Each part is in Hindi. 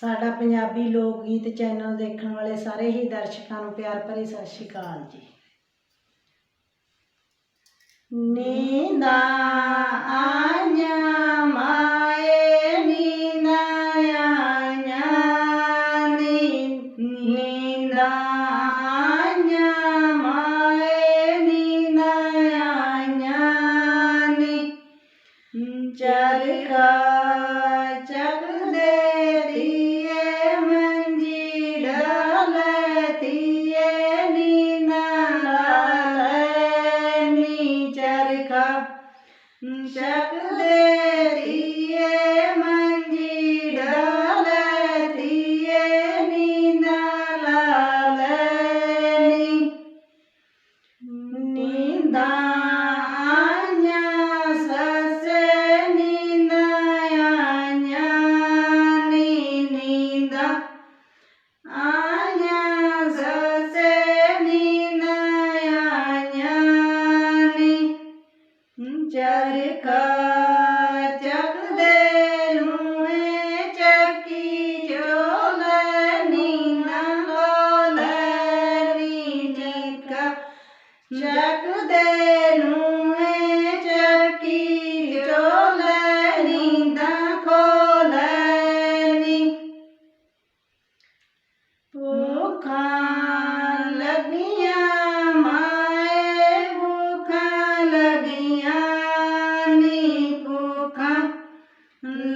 ਸਾਡਾ ਪੰਜਾਬੀ ਲੋਕ ਗੀਤ ਚੈਨਲ ਦੇਖਣ ਵਾਲੇ ਸਾਰੇ ਹੀ ਦਰਸ਼ਕਾਂ ਨੂੰ ਪਿਆਰ ਭਰੀ ਸਤਿ ਸ਼੍ਰੀ ਅਕਾਲ ਜੀ ਨੀਂਦਾਂ ਆਈਆਂ ਮਾਏ ਨੀਂਦਾਂ ਆਈਆਂ ਨੀ ਨੀਂਦਾਂ ਆਈਆਂ ਮਾਏ ਨੀਂਦਾਂ ਆਈਆਂ ਨੀ ਚਰਖਾ चक दे दिए मंजी डाल दिए नींदा। लालनी नींद आन्या नी नींदा आन्या ससे नींदा आन्या चल Yeah.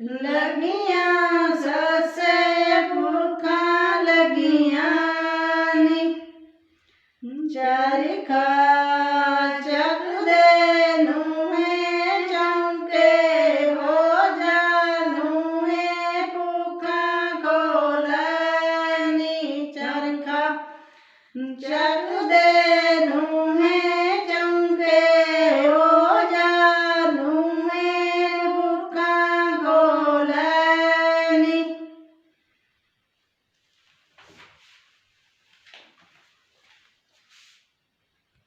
लगिया ससे भूखा लगिया चरखा चक दे नूहे चौके हो जा नूहे भूखा खोलनी चरखा चक